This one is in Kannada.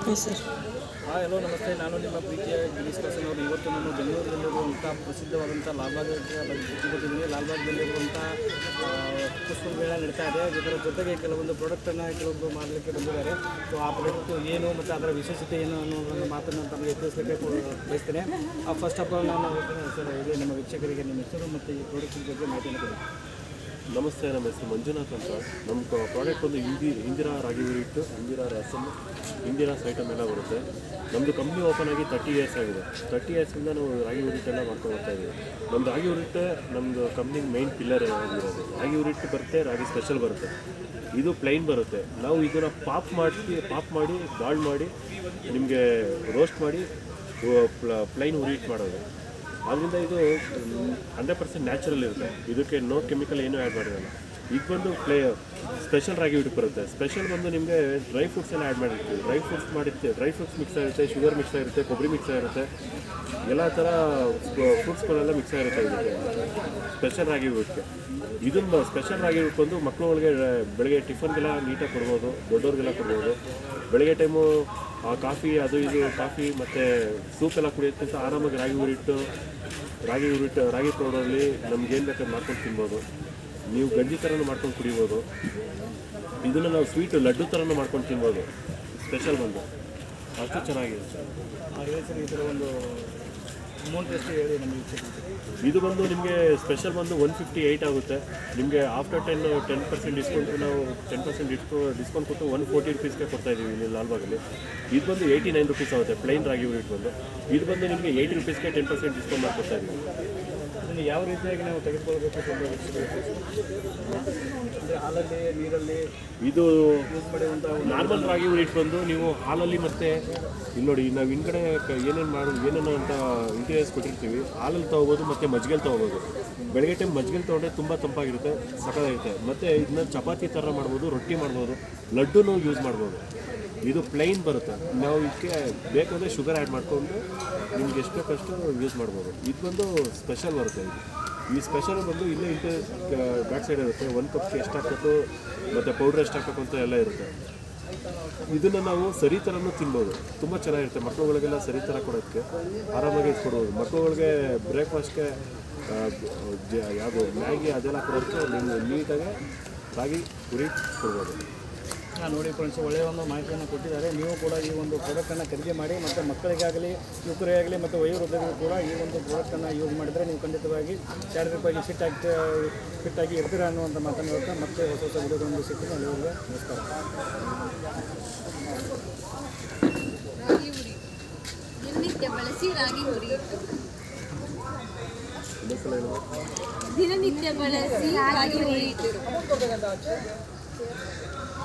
ಸರ್ ಹಾಯ್ ಹಲೋ ನಮಸ್ತೆ. ನಾನು ನಿಮ್ಮ ಪ್ರೀತಿಯ ಗಿರೀಶ್ ಅವರು. ಇವತ್ತು ನಾನು ಬೆಂಗಳೂರಿನಲ್ಲಿರುವಂಥ ಪ್ರಸಿದ್ಧವಾದಂಥ ಲಾಲ್ಬಾಗ್ ಗೊತ್ತಿದ್ದೀನಿ ಲಾಲ್ಬಾಗ್ನಲ್ಲಿರುವಂಥ ಪುಷ್ಪ ಮೇಳ ನಡೀತಾ ಇದೆ. ಇದರ ಜೊತೆಗೆ ಕೆಲವೊಂದು ಪ್ರಾಡಕ್ಟನ್ನು ಕೆಲವೊಂದು ಮಾಡಲಿಕ್ಕೆ ಬಂದಿದ್ದಾರೆ. ಸೊ ಆ ಪ್ರಾಡಕ್ಟ್ ಏನು ಮತ್ತು ಅದರ ವಿಶೇಷತೆ ಏನು ಅನ್ನೋದನ್ನು ಮಾತನ್ನು ತಮಗೆ ತಿಳಿಸಲಿಕ್ಕೆ ಬಯಸ್ತೇನೆ. ಫಸ್ಟ್ ಆಫ್ ಆಲ್ ನಾನು ಸರ್ ಇದೆ ನಮ್ಮ ವೀಕ್ಷಕರಿಗೆ ನಿಮ್ಮ ಹೆಸರು ಮತ್ತು ಈ ಪ್ರಾಡಕ್ಟ್ ಬಗ್ಗೆ ಕೊಡಿ. ನಮಸ್ತೆ, ನಮ್ಮ ಹೆಸರು ಮಂಜುನಾಥ್ ಅಂತ. ನಮ್ಮ ಪ್ರಾಡಕ್ಟ್ ಒಂದು ಹಿಂದಿ ಇಂದಿರಾ ರಾಗಿ ಹಿಟ್ಟು ಇಂದಿರಾ ರಸಮ್ ಇಂದಿರಾ ಐಟಮ್ ಎಲ್ಲ ಬರುತ್ತೆ. ನಮ್ಮದು ಕಂಪ್ನಿ ಓಪನ್ ಆಗಿ ತರ್ಟಿ ಇಯರ್ಸ್ ಆಗಿದೆ. ತರ್ಟಿ ಇಯರ್ಸಿಂದ ನಾವು ರಾಗಿ ಉರಿಟ್ಟೆಲ್ಲ ಮಾಡ್ಕೊಂಡು ಬರ್ತಾ ಇದ್ದೀವಿ. ನಮ್ಮ ರಾಗಿ ಉರಿಟ್ಟೆ ನಮ್ಮದು ಕಂಪ್ನಿ ಮೈನ್ ಪಿಲ್ಲರ್ ಆಗಿರೋದು. ರಾಗಿ ಉರಿಟ್ಟು ಬರುತ್ತೆ, ರಾಗಿ ಸ್ಪೆಷಲ್ ಬರುತ್ತೆ. ಇದು ಪ್ಲೈನ್ ಬರುತ್ತೆ. ನಾವು ಇದನ್ನು ಪಾಪ್ ಮಾಡಿ ಪಾಪ್ ಮಾಡಿ ಬಾಳ್ ಮಾಡಿ, ನಿಮಗೆ ರೋಸ್ಟ್ ಮಾಡಿ ಪ್ಲೈನ್ ಹುರಿಟ್ಟು ಮಾಡೋದು. ಅದರಿಂದ ಇದು ಹಂಡ್ರೆಡ್ ಪರ್ಸೆಂಟ್ ನ್ಯಾಚುರಲ್ ಇರುತ್ತೆ. ಇದಕ್ಕೆ ನೋ ಕೆಮಿಕಲ್ ಏನೂ ಆ್ಯಡ್ ಮಾಡಿರಲ್ಲ. ಈಗ ಬಂದು ಪ್ಲೇ ಸ್ಪೆಷಲ್ ರಾಗಿ ಹಿಟ್ಟು ಬರುತ್ತೆ. ಸ್ಪೆಷಲ್ ಬಂದು ನಿಮಗೆ ಡ್ರೈ ಫ್ರೂಟ್ಸ್ ಎಲ್ಲ ಆ್ಯಡ್ ಮಾಡಿರ್ತೀವಿ. ಡ್ರೈ ಫ್ರೂಟ್ಸ್ ಮಾಡಿರ್ತೀವಿ ಡ್ರೈ ಫ್ರೂಟ್ಸ್ ಮಿಕ್ಸ್ ಆಗಿರುತ್ತೆ ಶುಗರ್ ಮಿಕ್ಸ್ ಆಗಿರುತ್ತೆ ಕೊಬ್ಬರಿ ಮಿಕ್ಸ್ ಆಗಿರುತ್ತೆ ಎಲ್ಲ ಥರ ಫ್ರೂಟ್ಸ್ಗಳೆಲ್ಲ ಮಿಕ್ಸ್ ಆಗಿರುತ್ತೆ ಇದಕ್ಕೆ. ಸ್ಪೆಷಲ್ ರಾಗಿ ಹಿಟ್ಟಿಗೆ ಇದನ್ನು ಸ್ಪೆಷಲ್ ರಾಗಿ ಬಂದು ಮಕ್ಕಳುಗಳಿಗೆ ಬೆಳಗ್ಗೆ ಟಿಫನ್ಗೆಲ್ಲ ನೀಟಾಗಿ ಕೊಡ್ಬೋದು, ದೊಡ್ಡವ್ರಿಗೆಲ್ಲ ಕೊಡ್ಬೋದು. ಬೆಳಗ್ಗೆ ಟೈಮು ಆ ಕಾಫಿ ಅದು ಇದು ಕಾಫಿ ಮತ್ತು ಸೂಪ್ ಎಲ್ಲ ಕುಡಿಯೋದಕ್ಕಿಂತ ಆರಾಮಾಗಿ ರಾಗಿ ಉರಿಟ್ಟು ರಾಗಿ ಉರಿಟ್ಟು ರಾಗಿ ಪೌಡರಲ್ಲಿ ನಮ್ಗೆ ಏನು ಬೇಕಾದ್ರೆ ಮಾಡ್ಕೊಂಡು ತಿನ್ಬೋದು. ನೀವು ಗಂಜಿ ಥರನೂ ಮಾಡ್ಕೊಂಡು ಕುಡಿಬೋದು. ಇದನ್ನು ನಾವು ಸ್ವೀಟು ಲಡ್ಡು ಥರನೂ ಮಾಡ್ಕೊಂಡು ತಿನ್ಬೋದು. ಸ್ಪೆಷಲ್ ಬಂದು. ಅಷ್ಟು ಸರ್ ಹಾಗೆ ಸರ್ ಇದರ ಒಂದು ಅಮೌಂಟ್ ಎಷ್ಟು ಹೇಳಿ ಇದು ಬಂದು ನಿಮಗೆ ಸ್ಪೆಷಲ್ ಬಂದು ಒನ್ ಫಿಫ್ಟಿ ಏಯ್ಟ್ ಆಗುತ್ತೆ. ನಿಮಗೆ after ten ten percent discount ನಾವು ಟೆನ್ ಪರ್ಸೆಂಟ್ ಡಿಸ್ಕೌ ಡಿಸ್ಕೌಂಟ್ ಕೊಟ್ಟು ಒನ್ ಫೋರ್ಟಿ ರುಪೀಸ್ಗೆ ಕೊಡ್ತಾ ಇದ್ದೀವಿ ಇಲ್ಲಿ ಲಾಲ್ಬಾಗಲ್ಲಿ. ಇದು ಬಂದು ಏಯ್ಟಿ ನೈನ್ ರುಪೀಸ್ ಆಗುತ್ತೆ ಪ್ಲೈನ್ ರಾಗಿ ಯೂನಿಟ್ ಬಂದು ಇದು ಬಂದು ನಿಮಗೆ ಏಯ್ಟಿ ರುಪೀಸ್ಗೆ ಟೆನ್ ಪರ್ಸೆಂಟ್ ಡಿಸ್ಕೌಂಟ್ ಮಾಡ್ಕೊಡ್ತಾ ಇದ್ದೀವಿ ಯಾವ ರೀತಿಯಾಗಿ ನಾವು ತೆಗೆದುಕೊಳ್ಬೇಕು ಅಂದರೆ ಹಾಲಲ್ಲಿ ನೀರಲ್ಲಿ ಇದು ನಾರ್ಮಲ್ ರಾಗಿ ಯೂನಿಟ್ ಬಂದು ನೀವು ಹಾಲಲ್ಲಿ ಮತ್ತೆ ಇಲ್ಲಿ ನೋಡಿ ನಾವು ಹಿಂದ್ಗಡೆ ಏನೇನು ಮಾಡೋದು ಏನೇನು ಅಂತ ಇಂಟೀರಿಯರ್ಸ್ ಕೊಟ್ಟಿರ್ತೀವಿ. ಹಾಲಲ್ಲಿ ತೊಗೋಬೋದು, ಮತ್ತು ಮಜ್ಗೆಲ್ ತೊಗೋಬೋದು. ಬೆಳಗ್ಗೆ ಟೈಮ್ ಮಜ್ಗೆಲ್ ತೊಗೊಂಡ್ರೆ ತುಂಬ ತಂಪಾಗಿರುತ್ತೆ, ಸಖತ್ತಾಗಿರುತ್ತೆ. ಮತ್ತು ಇದನ್ನ ಚಪಾತಿ ಥರ ಮಾಡ್ಬೋದು, ರೊಟ್ಟಿ ಮಾಡ್ಬೋದು, ಲಡ್ಡುನೂ ಯೂಸ್ ಮಾಡ್ಬೋದು. ಇದು ಪ್ಲೈನ್ ಬರುತ್ತೆ. ನಾವು ಇದಕ್ಕೆ ಬೇಕಾದರೆ ಶುಗರ್ ಆ್ಯಡ್ ಮಾಡಿಕೊಂಡು ನಿಮ್ಗೆ ಎಷ್ಟು ಬೇಕಷ್ಟು ಯೂಸ್ ಮಾಡ್ಬೋದು. ಇದು ಬಂದು ಸ್ಪೆಷಲ್ ಬರುತ್ತೆ ಇದು. ಈ ಸ್ಪೆಷಲ್ ಬಂದು ಇಲ್ಲೇ ಇಂಟೆ ಬ್ಯಾಕ್ ಸೈಡ್ ಇರುತ್ತೆ. ಒಂದು ಕಪ್ಗೆ ಎಷ್ಟು ಹಾಕಬೇಕು, ಮತ್ತು ಪೌಡ್ರ್ ಎಷ್ಟು ಹಾಕಬೇಕು ಅಂತ ಎಲ್ಲ ಇರುತ್ತೆ. ಇದನ್ನು ನಾವು ಸರಿ ಥರನೂ ತಿನ್ಬೋದು. ತುಂಬ ಚೆನ್ನಾಗಿರುತ್ತೆ. ಮಕ್ಕಳುಗಳಿಗೆಲ್ಲ ಸರಿ ಥರ ಕೊಡೋದಕ್ಕೆ ಆರಾಮಾಗಿ ಕೊಡ್ಬೋದು ಮಕ್ಕಳುಗಳಿಗೆ ಬ್ರೇಕ್ಫಾಸ್ಟ್ಗೆ ಯಾವುದು, ಮ್ಯಾಗಿ ಅದೆಲ್ಲ ಕೊಡೋದಕ್ಕೆ ನೀವು ನೀಟಾಗಿ ರಾಗಿ ಪುರಿ ಕೊಡ್ಬೋದು. ನೋಡಿ ಫ್ರೆಂಡ್ಸ್ ಒಳ್ಳೆಯ ಒಂದು ಮಾಹಿತಿಯನ್ನು ಕೊಟ್ಟಿದ್ದಾರೆ. ನೀವು ಕೂಡ ಈ ಒಂದು ಪ್ರಾಡಕ್ಟನ್ನು ಖರೀದಿ ಮಾಡಿ ಮತ್ತು ಮಕ್ಕಳಿಗಾಗಲಿ, ಯುವಕರಿಗಾಗಲಿ ಮತ್ತು ವಯೋವೃದ್ಧರಿಗೂ ಕೂಡ ಈ ಒಂದು ಪ್ರಾಡಕ್ಟನ್ನು ಯೂಸ್ ಮಾಡಿದರೆ ನೀವು ಖಂಡಿತವಾಗಿ ಶಾರೀರಿಕವಾಗಿ ಫಿಟ್ ಆಗಿ ಫಿಟ್ ಆಗಿ ಇರ್ತೀರಾ ಅನ್ನುವಂಥ ಮಾತನ್ನು ಹೇಳ್ತಾ ಮತ್ತೆ ಹೊಸ ಹೊಸ ವಿಡಿಯೋಗಳನ್ನು ಸಿಗ್ತೀನಿ. ಅಲ್ಲಿವರೆಗೆ ನಮಸ್ಕಾರ. ದಿನನಿತ್ಯ ಬಳಸಿ ರಾಗಿ ಹುರಿ ದಿನನಿತ್ಯ ಬಳಸಿ ರಾಗಿ ಹುರಿ